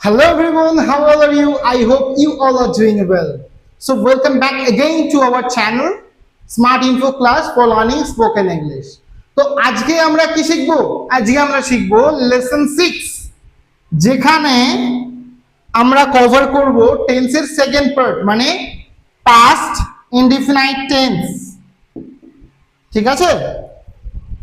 Hello everyone, how are you? I hope you all are doing well. So welcome back again to our channel Smart Info Class for Learning Spoken English. তো আজকে আমরা কি শিখব আজকে আমরা শিখব lesson six যেখানে আমরা কভার করব টেন্সের সেকেন্ড পার্ট মানে পাস্ট ইনডিফিনাইট টেন্স ঠিক আছে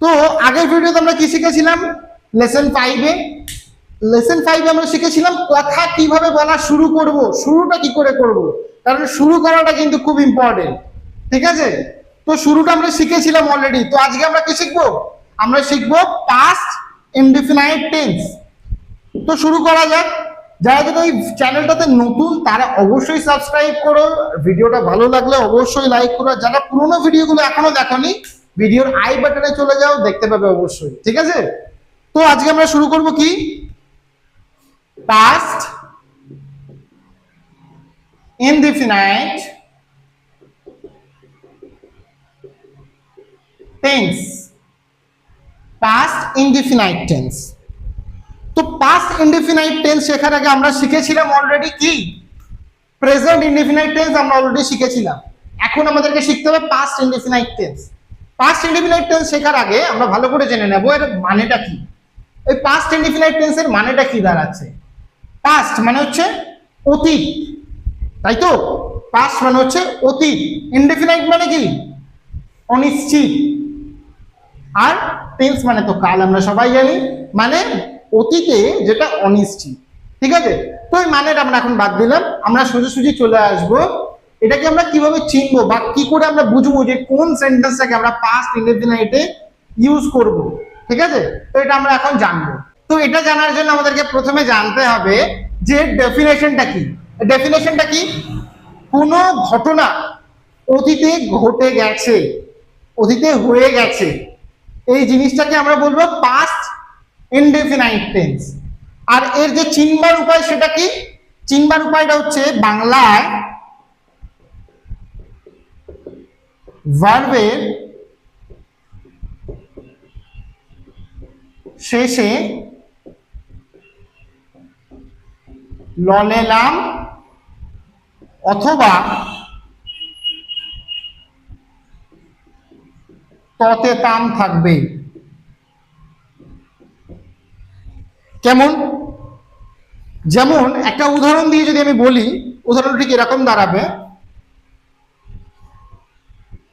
তো আগের ভিডিওতে আমরা কি শিখেছিলাম লেসন ফাইভে লেসন ফাইভে আমরা শিখেছিলাম কথা কীভাবে বলা শুরু করব, শুরুটা কি করে করব। কারণ শুরু করাটা কিন্তু খুব ইম্পর্টেন্ট ঠিক আছে? তো শুরুটা আমরা শিখেছিলাম অলরেডি তো আজকে আমরা কি শিখব? আমরা শিখব পাস্ট ইনডিফিনাইট টেন্স তো শুরু করা যাক। যারা যদি এই চ্যানেলটাতে নতুন, তারা অবশ্যই সাবস্ক্রাইব করো। ভিডিওটা ভালো লাগলে অবশ্যই লাইক করো। যারা পুরোনো ভিডিওগুলো এখনও দেখোনি, ভিডিওর আই বাটনে চলে যাও, দেখতে পাবে অবশ্যই। ঠিক আছে? তো আজকে আমরা শুরু করব কি? Past, indefinite tense. Past indefinite tense. তো past indefinite tense শেখার আগে আমরা শিখেছিলাম অলরেডি কি? প্রেজেন্ট ইনডিফিনাইট টেন্স আমরা অলরেডি শিখেছিলাম। এখন আমাদেরকে শিখতে হবে past indefinite tense past indefinite tense শেখার আগে আমরা ভালো করে জেনে নেব এর মানেটা কি? এই পাস্ট ইনডিফিনাইট টেন্সের মানেটা কি দাঁড়াচ্ছে? পাস্ট মানে হচ্ছে অতীত। তাই তো? পাস্ট মানে হচ্ছে অতীত। ইনডিফিনাইট মানে কি? অনিশ্চিত। আর টেন্স মানে তো কাল, আমরা সবাই জানি। মানে অতীতে যেটা অনিশ্চিত। ঠিক আছে? তো এই মানেটা আমরা এখন বাদ দিলাম। আমরা সোজাসুজি চলে আসব। এটাকে আমরা কীভাবে চিনবো বা কি করে আমরা বুঝব যে কোন সেন্টেন্সটাকে আমরা পাস্ট ইনডিফিনাইটে ইউজ করব? ঠিক আছে? তো এটা আমরা এখন জানব। তো এটা জানার জন্য আমাদেরকে প্রথমে জানতে হবে যে ডেফিনেশনটা কি? ডেফিনেশনটা কি? কোনো ঘটনা অতীতে ঘটে গেছে, অতীতে হয়ে গেছে। এই জিনিসটাকে আমরা বলব পাস্ট ইনডেফিনাইট টেন্স আর এর যে চিনবার উপায় সেটা কি? চিনবার উপায়টা হচ্ছে বাংলায় ভার্বের শেষে ললেলাম অথবা ততে তাম থাকবে। কেমন? যেমন একটা উদাহরণ দিয়ে যদি আমি বলি উদাহরণ ঠিক এরকম দাঁড়াবে।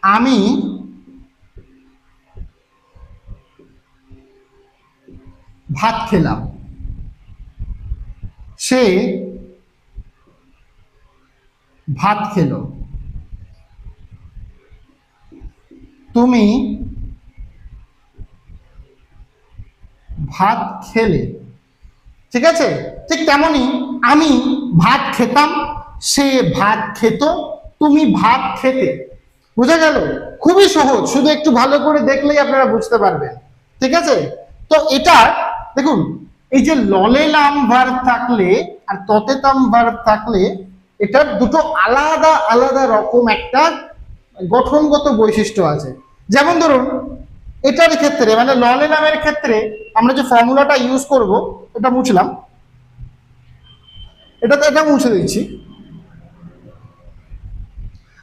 আমি ভাত খেলাম। সে ভাত খেলো। তুমি ভাত খেলে। ঠিক আছে? ঠিক তেমনই আমি ভাত খেতাম, সে ভাত খেত, তুমি ভাত খেতে। বুঝা গেল? খুবই সহজ, শুধু একটু ভালো করে দেখলেই আপনারা বুঝতে পারবেন। ঠিক আছে? তো এটা, দেখুন এই যে ললে লাম ভার্ব থাকলে আর ততে তাম ভার্ব থাকলে, এটার দুটো আলাদা আলাদা রকম একটা গঠনগত বৈশিষ্ট্য আছে। যেমন ধরুন, এটার ক্ষেত্রে মানে ললে নামের ক্ষেত্রে আমরা যে ফর্মুলাটা ইউজ করব, এটা মুছলাম। এটা তো এটা মুছে দিচ্ছি।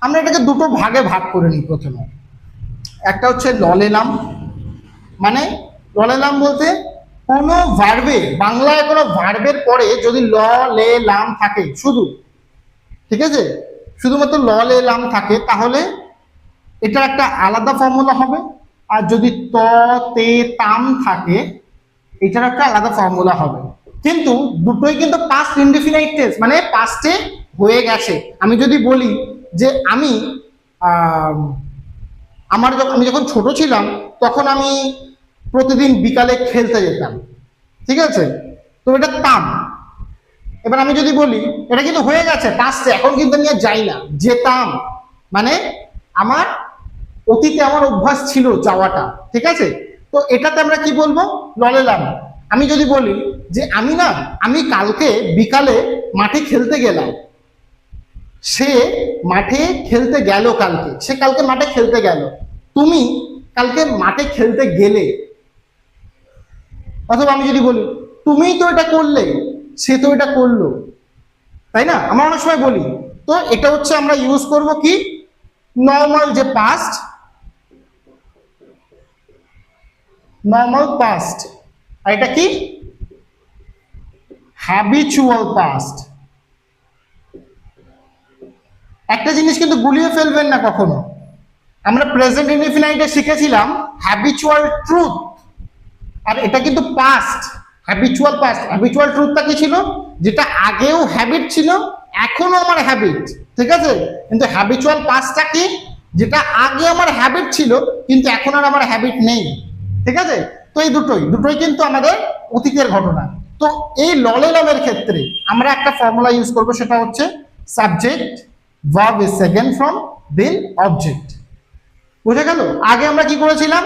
আমরা এটাকে দুটো ভাগে ভাগ করে নিই প্রথমে। একটা হচ্ছে ললেলাম মানে ললেলাম বলতে কোনো ভার্বে বাংলায় কোনো ভার্বের পরে যদি ল, লে, লাম থাকে, শুধু, ঠিক আছে? শুধুমাত্র ল, লে, লাম থাকে, তাহলে এটা একটা আলাদা ফর্মুলা হবে। আর যদি ত, তে, তাম থাকে, এটার একটা আলাদা ফর্মুলা হবে। কিন্তু দুটোই কিন্তু পাস্ট ইনডিফিনাইট টেন্স মানে পাস্টে হয়ে গেছে। আমি যদি বলি যে আমি, আমার যখন, আমি যখন ছোট ছিলাম, তখন আমি প্রতিদিন বিকালে খেলতে যেতাম। ঠিক আছে? তো এটা তাম। এবার আমি যদি বলি, এটা কিন্তু হয়ে গেছে পাস্টে এখন কিন্তু আমি আর যাই না। যেতাম মানে আমার অতীতে আমার অভ্যাস ছিল যাওয়াটা, ঠিক আছে? তো এটাতে আমরা কি বলব? ললেলাম আমি যদি বলি যে আমি না, আমি কালকে বিকালে মাঠে খেলতে গেলাম। সে মাঠে খেলতে গেল কালকে, সে কালকে মাঠে খেলতে গেল। তুমি কালকে মাঠে খেলতে গেলে অথবা আমি যদি বলি, তুমিই তো এটা করলে, সে তো এটা করল। তাই না? আমরা অনেক সময় বলি, তো এটা হচ্ছে আমরা ইউজ করব কি? নর্মাল যে পাস্ট নর্মাল পাস্ট আর এটা কি? হ্যাবিচুয়াল পাস্ট একটা জিনিস কিন্তু গুলিয়ে ফেলবেন না কখনো। আমরা প্রেজেন্ট ইনডিফিনাইটে শিখেছিলাম হ্যাবিচুয়াল ট্রুথ আর এটা কিন্তু পাস্ট হ্যাবিচুয়াল পাস্ট হ্যাবিচুয়াল ট্রুথটা কি ছিল? যেটা আগেও হ্যাবিট ছিল এখনও আমার হ্যাবিট ঠিক আছে? কিন্তু হ্যাবিচুয়াল পাস্টটা কি? যেটা আগে আমার হ্যাবিট ছিল, কিন্তু এখন আর আমার হ্যাবিট নেই, ঠিক আছে? তো এই দুটোই দুটোই কিন্তু আমাদের অতীতের ঘটনা। তো এই ললেলমের ক্ষেত্রে আমরা একটা ফর্মুলা ইউজ করব, সেটা হচ্ছে subject verb is second form then object বুঝে গেল? আগে আমরা কি করেছিলাম?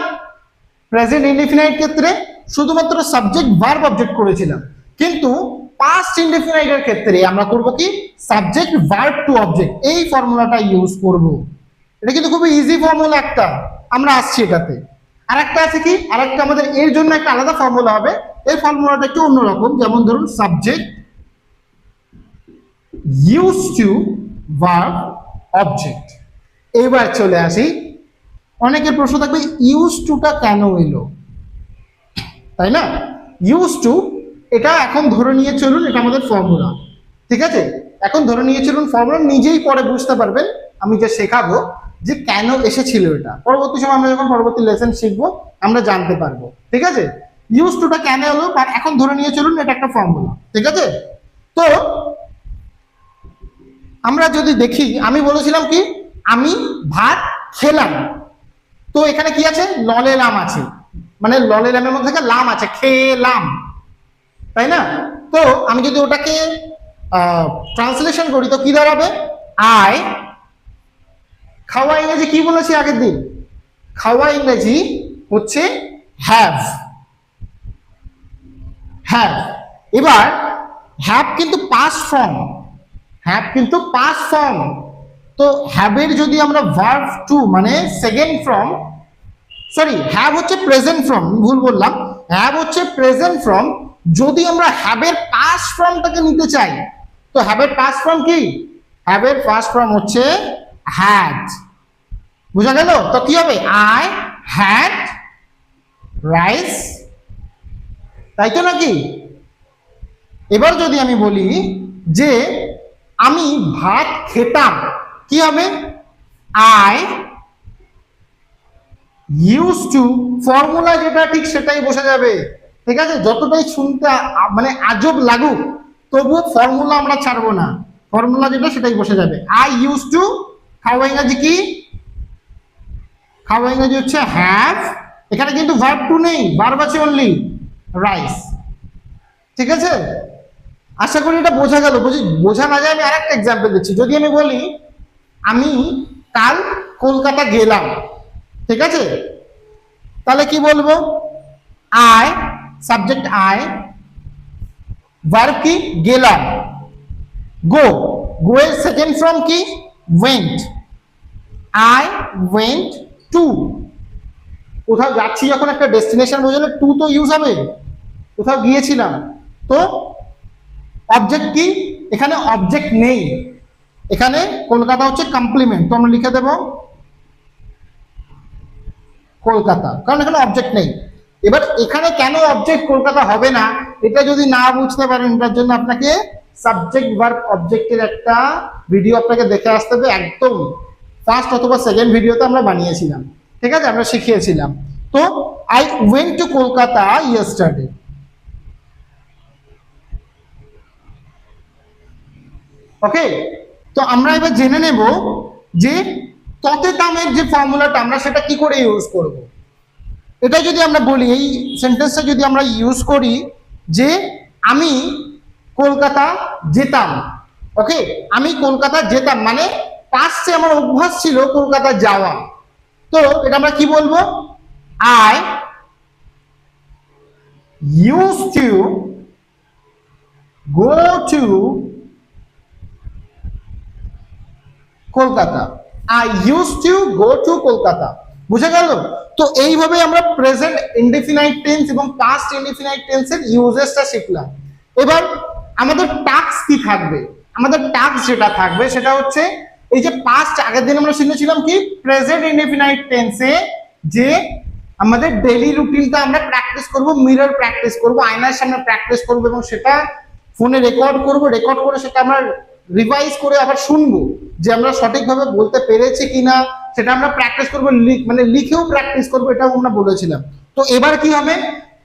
প্রেজেন্ট ইনডিফিনাইট ক্ষেত্রে শুধুমাত্র সাবজেক্ট ভার্ব অবজেক্ট করেছিলাম। কিন্তু পাস্ট ইনডিফিনাইটের ক্ষেত্রে আমরা করব কি? সাবজেক্ট ভার্ব টু অবজেক্ট এই ফর্মুলাটা ইউজ করব। এটা কিন্তু খুবই ইজি ফর্মুলা একটা। আমরা আসছি এটাতে। আর একটা আছে কি? আর একটা আমাদের এর জন্য একটা আলাদা ফর্মুলা হবে। এই ফর্মুলাটা একটু অন্যরকম। যেমন ধরুন subject use to verb object এবার চলে আসি অনেকের প্রশ্ন থাকবে ইউজ টুটা কেন এলো? তাই না? ইউজ টু এটা এখন ধরে নিয়ে চলুন, এটা আমাদের ফর্মুলা ঠিক আছে? এখন ধরে নিয়ে চলুন ফর্মুলা নিজেই পরে বুঝতে পারবেন, আমি যে শেখাবো যে কেন এসেছিল এটা। পরবর্তী সময় আমরা যখন পরবর্তী লেসন শিখব, আমরা জানতে পারব। ঠিক আছে? ইউজ টুটা কেন এলো? আর এখন ধরে নিয়ে চলুন, এটা একটা ফর্মুলা ঠিক আছে? তো, আমরা যদি দেখি, আমি বলেছিলাম কি? আমি ভাত খেলাম। তো এখানে কি আছে? ললে লাম আছে। মানে ললে লামের মধ্যে থেকে লাম আছে খেলাম তাই না? তো আমি যদি ওটাকে ট্রান্সলেশন করি, তো কি দাঁড়াবে? আই, খাওয়া ইংরেজি কি বলেছি আগের দিন? খাওয়া ইংরেজি হচ্ছে হ্যাভ হ্যাভ এবার হ্যাভ কিন্তু পাস ফর্ম হ্যাভ কিন্তু পাস ফর্ম তো হ্যাভের যদি আমরা ভার্ভ টু মানে সেকেন্ড ফ্রম সরি হ্যাভ হচ্ছে প্রেজেন্ট ফ্রম ভুল বললাম। হ্যাভ হচ্ছে প্রেজেন্ট ফ্রম যদি আমরা হ্যাবের পাস ফর্মটাকে নিতে চাই, তো হ্যাবের পাস ফর্ম কি? হ্যাবের পাস ফর্ম হচ্ছে হ্যাড বুঝা গেল? তো কি হবে? আই হ্যাড রাইস তাই তো নাকি? এবার যদি আমি বলি যে আমি ভাত খেতাম কি হবে? আই ইউজ টু ফর্মুলা যেটা ঠিক সেটাই বসে যাবে। ঠিক আছে? যতটাই শুনতে মানে আজব লাগুক, তবুও ফর্মুলা আমরা ছাড়বো না। ফর্মুলা যেটা সেটাই বসে যাবে। আই ইউজ টু খাওয়া ইংরাজি কি? খাওয়া ইংরাজি হচ্ছে হ্যাভ এখানে কিন্তু ভার্ব টু নেই ভার্ব আছে অনলি রাইস ঠিক আছে? আশা করি এটা বোঝা গেল। বুঝি বোঝা না যায় আমি আরেকটা এক্সাম্পল দিচ্ছি। যদি আমি বলি আমি কাল কলকাতা গেলাম। ঠিক আছে? তাহলে কি বলব? আই সাবজেক্ট আই ভার্ব কি গেলাম। গো গো এর সেকেন্ড ফর্ম কি? ওয়েন্ট আই ওয়েন্ট টু কোথাও যাচ্ছি যখন একটা ডেস্টিনেশন বোঝালে টু তো ইউজ হবে। কোথাও গিয়েছিলাম। তো অবজেক্ট কি? এখানে অবজেক্ট নেই। এখানে কলকাতা হচ্ছে কমপ্লিমেন্ট তো আমরা লিখে দেব কলকাতা, কারণ এখানে অবজেক্ট নেই। এবার এখানে কেন অবজেক্ট কলকাতা হবে না, এটা যদি না বুঝতে পারেন এটার জন্য আপনাকে সাবজেক্ট ভার্ব অবজেক্টের একটা ভিডিও আপনাকে দেখে আসতে হবে একদম ফার্স্ট অথবা সেকেন্ড ভিডিওতে আমরা বানিয়েছিলাম, ঠিক আছে? আমরা শিখিয়েছিলাম। তো I went to Kolkata yesterday okay তো আমরা এবার জেনে নেব যে ততে দামের যে ফর্মুলাটা আমরা সেটা কি করে ইউজ করব। এটা যদি আমরা বলি, এই সেন্টেন্সটা যদি আমরা ইউজ করি যে আমি কলকাতা যেতাম ওকে আমি কলকাতা যেতাম মানে পাশে আমার অভ্যাস ছিল কলকাতা যাওয়া। তো এটা আমরা কি বলব? I use to go to Kolkata. I use to go to Kolkata. বুঝে গেল? তো এইভাবে আমরা প্রেজেন্ট ইনডিফিনাইট টেন্স এবং পাস্ট ইনডিফিনাইট টেন্সের ইউজেসটা শিখলাম। এবার আমাদের টাস্ক কি থাকবে? আমাদের টাস্ক যেটা থাকবে সেটা হচ্ছে এই যে পাস্ট আগের দিন আমরা শিখেছিলাম কি? প্রেজেন্ট ইনডেফিনাইট টেন্সে যে আমাদের ডেইলি রুটিনটা আমরা প্র্যাকটিস করব মিরর প্র্যাকটিস করব, আয়নার সামনে প্র্যাকটিস করব এবং সেটা ফোনে রেকর্ড করব রেকর্ড করে সেটা আমরা রিভাইজ করে আবার শুনব যে আমরা সঠিকভাবে বলতে পেরেছি কিনা, সেটা আমরা প্র্যাকটিস করব মানে লিখেও প্র্যাকটিস করব, এটাও আমরা বলেছিলাম। তো এবার কি হবে?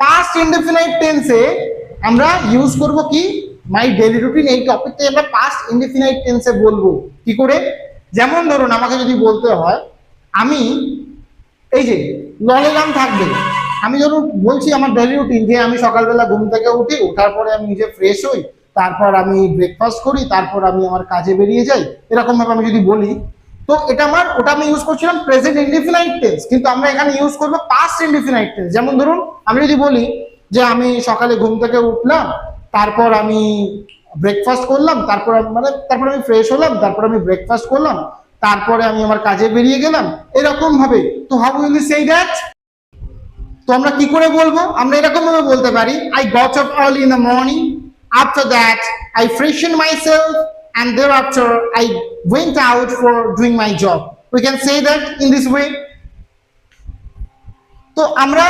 পাস্ট ইনডেফিনাইট টেন্সে আমরা ইউজ করব কি? মাই ডেলি রুটিন এই টপিকটাই আমরা পাস্ট ইনডেফিনাইট টেন্সে বলব। কি করে? যেমন ধরুন, আমাকে যদি বলতে হয়, আমি, এই যে ললেলাম থাকবে। আমি ধরুন বলছি আমার ডেলি রুটিন যে আমি সকালবেলা ঘুম থেকে উঠি ওঠার পরে আমি নিজে ফ্রেশ হই তারপর আমি ব্রেকফাস্ট করি, তারপর আমি আমার কাজে বেরিয়ে যাই এরকম ভাবে আমি যদি বলি। তো এটা আমার, ওটা আমি ইউজ করছিলাম প্রেজেন্ট ইনডিফিনাইট টেন্স কিন্তু আমরা এখানে ইউজ করব পাস্ট ইনডিফিনাইট টেন্স যেমন ধরুন, আমি যদি বলি যে আমি সকালে ঘুম থেকে উঠলাম, তারপর আমি ব্রেকফাস্ট করলাম, তারপর মানে তারপর আমি ফ্রেশ হলাম, তারপর আমি ব্রেকফাস্ট করলাম, তারপরে আমি আমার কাজে বেরিয়ে গেলাম এরকম ভাবে তো how will you say that তো আমরা কি করে বলব? আমরা এরকম ভাবে বলতে পারি I got up early in the morning I freshen myself and thereafter I went out for doing my job we can say that in this way তো আমরা,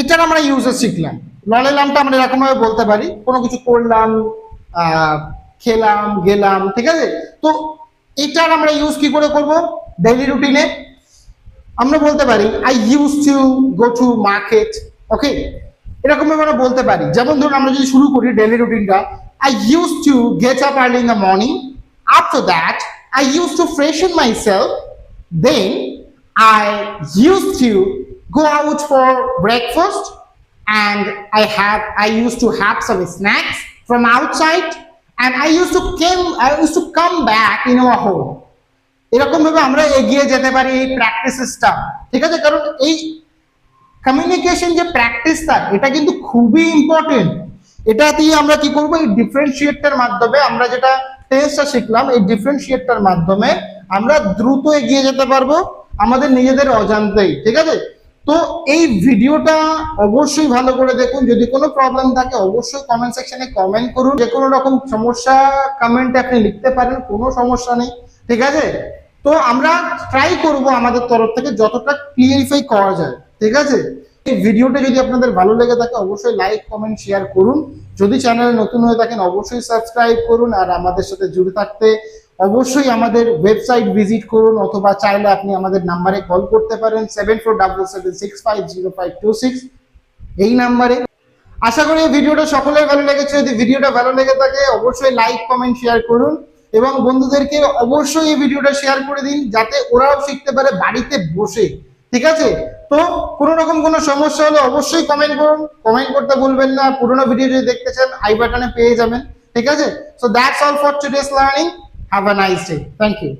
এটার আমরা ইউজেস শিখলাম। ললেলামটা আমরা এরকম ভাবে বলতে পারি। কোনো কিছু করলাম খেলাম, গেলাম, ঠিক আছে? তো এটার আমরা ইউজ কি করে করব? ডেইলি রুটিনে আমরা বলতে পারি I use to go to market okay এরকম আমরা বলতে পারি। যেমন ধরুন আমরা যদি শুরু করি ডেলি রুটিনটা I use to get up early in the morning after that I use to freshen myself then I use to go out for breakfast and I have I used to have some snacks from outside and I used to came, I used to come back in our home. এরকম ভাবে আমরা এগিয়ে যেতে পারি এই প্র্যাকটিসেসটা ঠিক আছে? কারণ এই কমিউনিকেশন যে প্র্যাকটিসটা এটা কিন্তু খুবই ইম্পর্টেন্ট এটা দিয়ে আমরা কি করব? এই ডিফারেন্সিয়েটটার মাধ্যমে আমরা যেটা টেস্টটা শিখলাম, এই ডিফারেন্সিয়েটটার মাধ্যমে আমরা দ্রুত এগিয়ে যেতে পারব আমাদের নিজেদের অজান্তেই, ঠিক আছে? তো এই ভিডিওটা অবশ্যই ভালো করে দেখুন। যদি কোনো প্রবলেম থাকে, অবশ্যই কমেন্ট সেকশনে কমেন্ট করুন। যে কোনো রকম সমস্যা কমেন্টে আপনি লিখতে পারেন, কোনো সমস্যা নেই, ঠিক আছে? তো আমরা ট্রাই করব আমাদের তরফ থেকে যতটা ক্লিয়ারিফাই করা যায়। ঠিক আছে? এই ভিডিওটা যদি আপনাদের ভালো লেগে থাকে, অবশ্যই লাইক কমেন্ট শেয়ার করুন। যদি চ্যানেলে নতুন হয়ে থাকেন, অবশ্যই সাবস্ক্রাইব করুন। আর আমাদের সাথে জুড়ে থাকতে অবশ্যই আমাদের ওয়েবসাইট ভিজিট করুন, অথবা চাইলে আপনি আমাদের নাম্বারে কল করতে পারেন seven four double seven six five zero five two six এই নাম্বারে আশা করি এই ভিডিওটা সকলের ভালো লেগেছে। যদি ভিডিওটা ভালো লেগে থাকে, অবশ্যই লাইক কমেন্ট শেয়ার করুন। এবং বন্ধুদেরকে অবশ্যই এই ভিডিওটা শেয়ার করে দিন, যাতে ওরাও শিখতে পারে বাড়িতে বসে। ঠিক আছে? তো কোনো রকম কোনো সমস্যা হলে অবশ্যই কমেন্ট করুন। কমেন্ট করতে ভুলবেন না। পুরোনো ভিডিও যদি দেখতে চান আই বাটনে পেয়ে যাবেন। ঠিক আছে? So that's all for today's learning have a nice day thank you